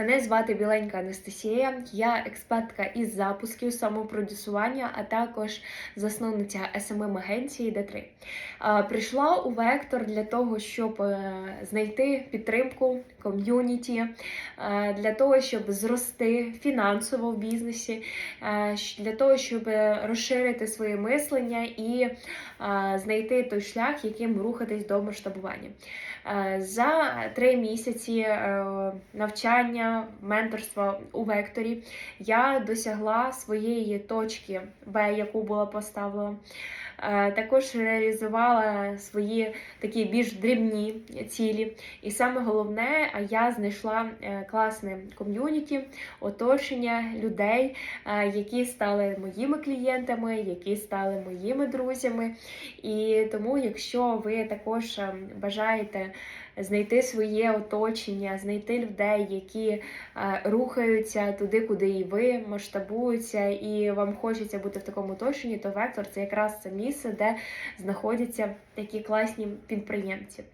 Мене звати Біленька Анастасія, я експертка із запусків самопродюсування, а також засновниця smm агенції D3. Прийшла у Вектор для того, щоб е, знайти підтримку ком'юніті, е, для того, щоб зрости фінансово в бізнесі, е, для того, щоб розширити своє мислення і знайти той шлях, яким рухатись до масштабування. За три місяці е, менторства у векторі я досягла своєї точки Б, яку була поставлена. Е, Також реалізувала свої такі більш дрібні цілі. І саме головне, я знайшла е, класне ком'юніті, оточення людей, е, які стали моїми клієнтами, які стали моїми друзями. І тому, якщо ви також бажаєте знайти своє оточення, знайти людей, які рухаються туди, куди і ви масштабуються, і вам хочеться бути в такому оточенні, то вектор це якраз це місце, де знаходяться такі класні підприємці.